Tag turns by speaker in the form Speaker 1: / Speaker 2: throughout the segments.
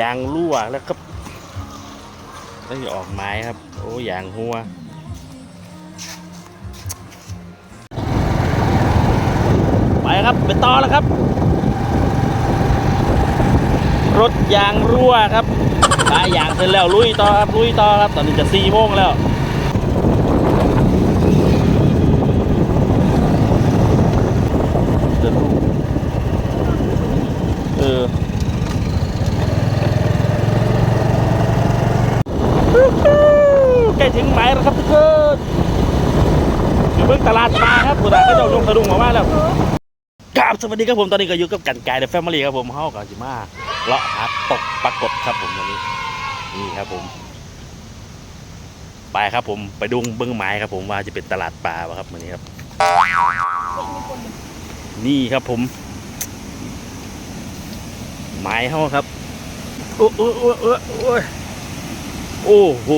Speaker 1: ยางรั่วแล้วก็แล้วออกไม้ครับ โอ้ยางหัวไปครับไปต่อแล้วครับ รถยางรั่วครับตายางเสร็จแล้วลุยต่อครับลุยต่อครับ ตอนนี้จะสี่โมงแล้วเดินลูกเออฮู้ฮู้ใกล้ ถึงหมายแล้วครับทุกคนอยู่เบื้องตลาดปลาครับผู้ใดก็จะลงสะดุ้งมาว่าแล้วกราบสวัสดีครับผมตอนนี้ก็อยู่กับกันไกายเดอะแฟมิลี่ครับผมเฮากับจิมาเลาะหาตกปรากฏครับผมวันนี้นี่ครับผม ไปครับผมไปดุงเบื้องไม้ครับผมว่าจะเป็นตลาดปลาครับวันนี้ครับ นี่ครับผมไม้เฮาครับโอ้โอ้โอ้โอ้โอ้โห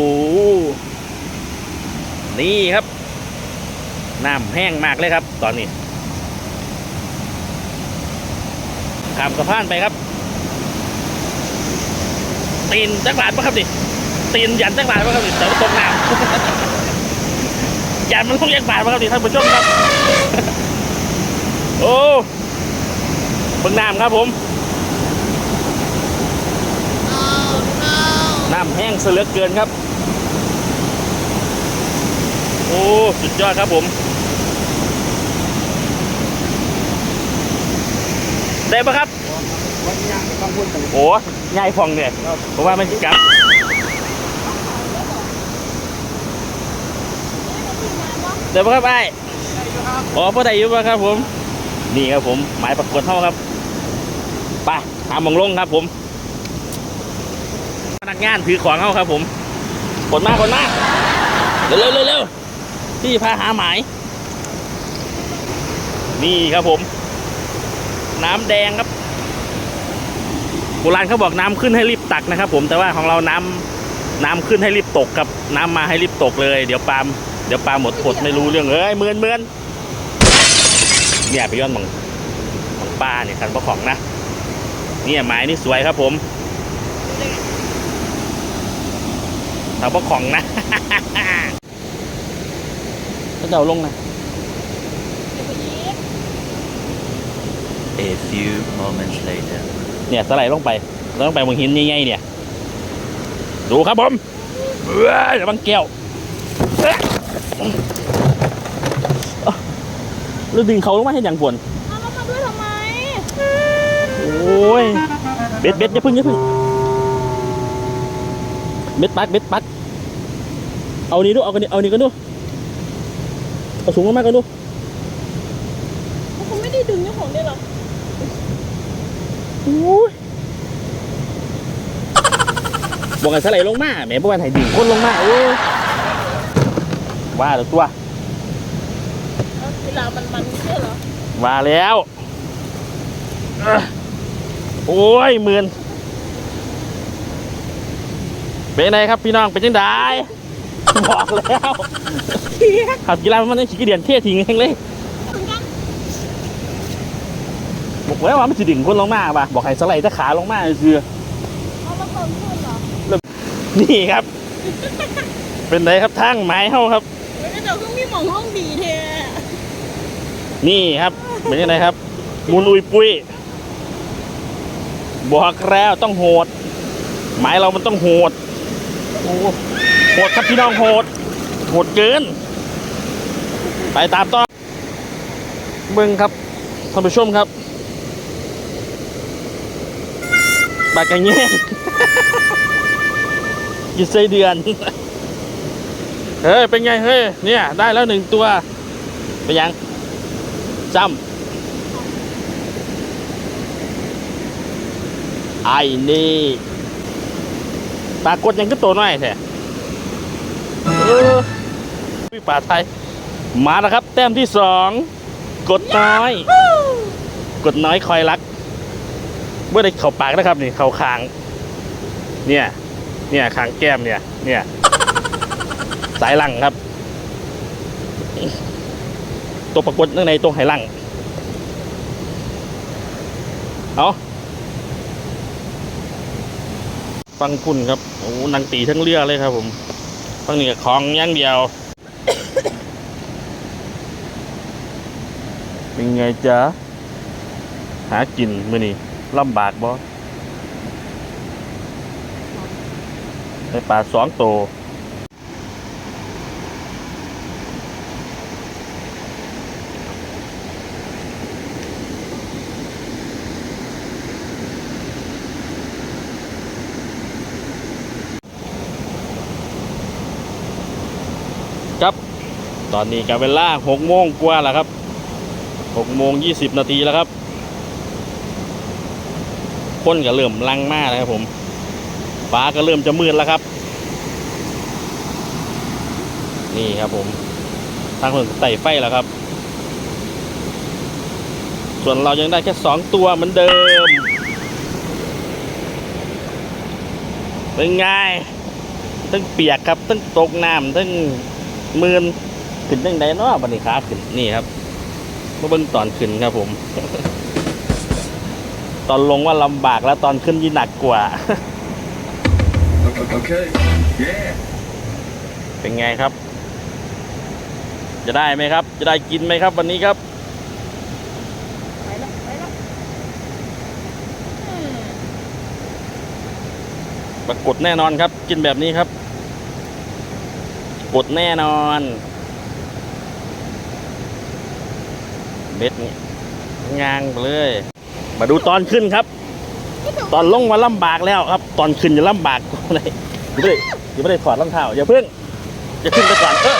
Speaker 1: นี่ครับน้ำแห้งมากเลยครับ ตอนนี้ข้ามสะพานไปครับตีนจักรบาทปะครับดิตีนยันจักรบาทปะครับดิแต่ว่าตกน้ำยันมันต้องยักบาทปะครับดิท่านผู้ชมครับ โอ้เบิ่งน้ำครับผมน้ำแห้งเสยเหลือเกินครับโอ้ สุดยอดครับผม ได้ปะครับ
Speaker 2: วันนี้ยังต้องพูดกัน
Speaker 1: โอ้ใหญ่ฟองเนี่ยเพราะว่ามันกลับเดี๋ยวปะครับไอ้อ๋อพ่อใดยู่ปะครับผม นี่ครับผมหมายประกวดเท่าครับไปหาหมองลงครับผม พนักงานถือของเข้าครับผมกดมากกดมากเร็วเร็วเร็ว เร็วพี่พาหาหมาย นี่ครับผม น้ำแดงครับโบราณเขาบอกน้ำขึ้นให้รีบตักนะครับ ผมแต่ว่าของเราน้ำน้ำขึ้นให้รีบตกครับน้ำมาให้รีบตกเลย เดี๋ยวปลาเดี๋ยวปลาหมดผดไม่รู้เรื่องเอ้ยเมือนเมือนเนี่ยไปย้อนมังมังปลาเนี่ยคันพระของนะเนี่ยไม้นี่สวยครับผมถ้าพระของนะ จะเอาลงนะ
Speaker 3: A few moments later.
Speaker 1: เนี่ยสไลด์ลงไปแล้วลงไปมึงหินใหญ่ๆเนี่ย ดูครับผมเอ้ยระวังแก้วเอ้ยแล้วดึงเขาลงมาให้อย่างฝน
Speaker 4: เอาแล้วมาด้วยทำไม
Speaker 1: โอ้ย เบ็ดเบ็ดอย่าพึ่งอย่าพึ่ง เบ็ดปักเบ็ดปัก เอานี้ดูเอากันนี้เอานี้กันดู เอาสูงมากๆกันดู
Speaker 4: คุณไม่ได้ดึงเจ้าของได้หรอ
Speaker 1: โอ้ยบอกกันสไลด์ลงมาแหม่บอกกันให้ดึงคนลงมาโอ้ยว่าแล้วตัว
Speaker 4: เอาเวลามันมันใช่เหรอ
Speaker 1: มาแล้วเอ้อโอ้ยหมื่นเป็นไงครับพี่น้องเป็นยังไง บอกแล้วขับกีฬามันต้องขี้เดียนเท่ทิ้งเองเลยบอกแล้วว่ามันจะดิ่งคนลงมาป่ะบอกให้สไลด์ตะขาลงมาคือ
Speaker 4: เอามาเติมขึ้นเหรอ
Speaker 1: นี่ครับ เป็นไงครับทางไม้เฮาครับ
Speaker 4: เฮ้ยเดี๋ยวเครื่องมีหมองห้องดีเท
Speaker 1: นี่ครับเป็นยังไงครับ มูนุยปุ้ยบอกแล้วต้องโหดหมายเรามันต้องโหดโอ้ โหดครับพี่น้องโหดโหดเกิน ไปตามต่อเบิ่งครับท่านผู้ชมครับปากกระแยงกินไส้เดือน เฮ้ย เป็นไง เฮ้ย เนี่ย ได้แล้วหนึ่งตัว ไปยังจำไอ้นี่ ปากดยังก็ตัวน้อยแท้ ออพี่ป่าไทย มาแล้วครับ แต้มที่สองกดน้อย กดน้อยคอยรักเมื่อได้เข่าปากนะครับนี่เข่าคาง เนี่ย เนี่ยคางแก้มเนี่ย เนี่ย สายหลังครับ ตัวปรากฏเนื่องในตัวไหหลังเอาฟังพุ่นครับ โอ้นังตีทั้งเรือเลยครับผม ฟังนี่กับของอย่างเดียว เป็นไงจ๊ะ หากินมือนี้ลำบากบ่ได้ปลาสองตัว ตอนนี้กับเวลาหกโมงกว่าแล้วครับหกโมงยี่สิบนาทีแล้วครับคนก็เริ่มลังมากนะครับผมฟ้าก็เริ่มจะมืดแล้วครับ นี่ครับผมทางคนไต่ไฟแล้วครับ ส่วนเรายังได้แค่สองตัวเหมือนเดิม เป็นไงตั้งเปียกครับตั้งตกน้ำตั้งมืน ขึ้นตั้งใดเนาะบันนี้ขาขึ้นนี่ครับมาเบิ่งตอนขึ้นครับผม ตอนลงว่าลำบากแล้วตอนขึ้นยิ่งหนักกว่า
Speaker 2: Okay. Yeah.
Speaker 1: เป็นไงครับ จะได้ไหมครับ จะได้กินไหมครับ วันนี้ครับ
Speaker 4: ไปแล้วไปแล้วอืม
Speaker 1: ปรากฏแน่นอนครับ กินแบบนี้ครับ กดแน่นอน บ็ดนี่งางไปเลย มาดูตอนขึ้นครับ ตอนลงมาลำบากแล้วครับ ตอนขึ้นจะลำบากกว่าเลยอย่าไม่ได้อย่าไม่ไดถอดรองเท้าอย่าเพิ่งอย่าขึ้นไปก่อนเออ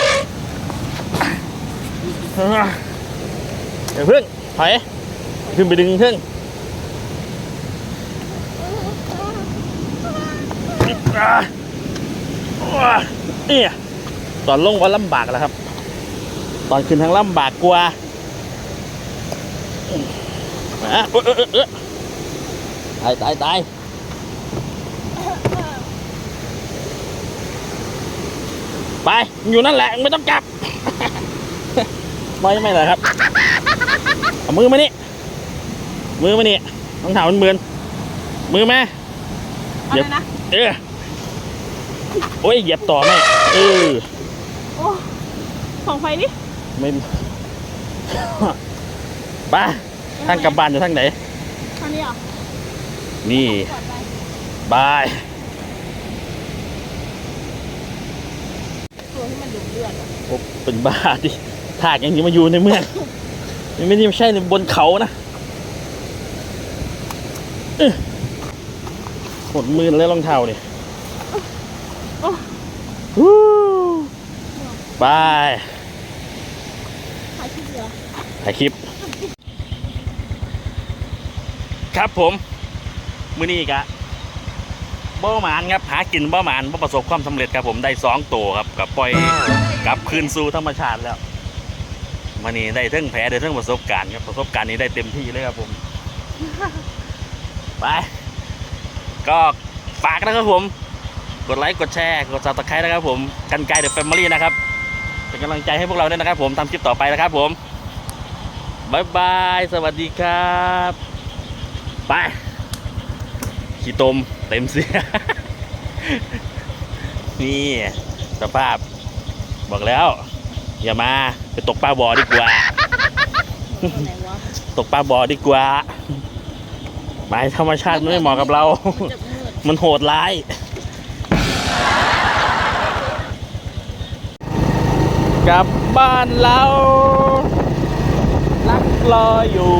Speaker 1: อย่าเพิ่งถอยขึ้นไปดึงขึ้นอ่าอ่าเนี่ยตอนลงว่าลำบากแล้วครับ ตอนขึ้นทางลำบากกว่าอะเออเออเออเออ ตายตายตายไป อยู่นั่นแหละ ไม่ต้องจับ ไม่ไม่เลยครับเอามือมานี่ มือมานี่ต้องถามมันเบือนมือมา
Speaker 4: เอาเลยนะ
Speaker 1: เออโอ้ยเหยียบต่อไหมเออ
Speaker 4: โอ้ส่องไฟดิ
Speaker 1: ไม่ ไป้า ทางกลับบ้านอยู่ทางไหน
Speaker 4: ทางนี้เหรอ
Speaker 1: นี่
Speaker 4: ก่อนไป
Speaker 1: บาย
Speaker 4: ตัวที่มันดุเดือดอะ
Speaker 1: โอ้เป็นบ้าดิถากอย่างนี้มาอยู่ในเมืองนี่ไม่ได้ใช่ในบนเขานะเอ้อหมดมือแล้วรองเท้าเนี่ย
Speaker 4: โอ้
Speaker 1: ฮู้บาย
Speaker 4: ถ่ายคลิปเหรอ
Speaker 1: ถ่ายคลิป ครับผมมือนี้กะบ่หมานครับหากินบ่หมานบ่ประสบความสำเร็จครับผมได้สองตัวครับกับปล่อยกลับคืนสู่ธรรมชาติแล้วมานี่ได้ทั้งแผลได้ทั้งประสบการณ์ครับประสบการณ์นี้ได้เต็มที่เลยครับผมไปก็ฝากนะครับผม กดไลค์กดแชร์กดซับสไครต์นะครับผมกันไกลเดอะแฟมิลี่นะครับเป็นกำลังใจให้พวกเราด้วยนะครับผมทำคลิปต่อไปนะครับผมบายบาย สวัสดีครับ ไปขี้ตมเต็มเสีย นี่สภาพ บอกแล้ว อย่ามาไปตกปลาบ่อดีกว่า
Speaker 4: ตัวไหนวะ
Speaker 1: ตกปลาบ่อดีกว่าหมายธรรมชาติมันไม่เหมาะกับเรา
Speaker 4: มันจะมืด
Speaker 1: มันโหดร้ายกลับบ้านเราลักรออยู่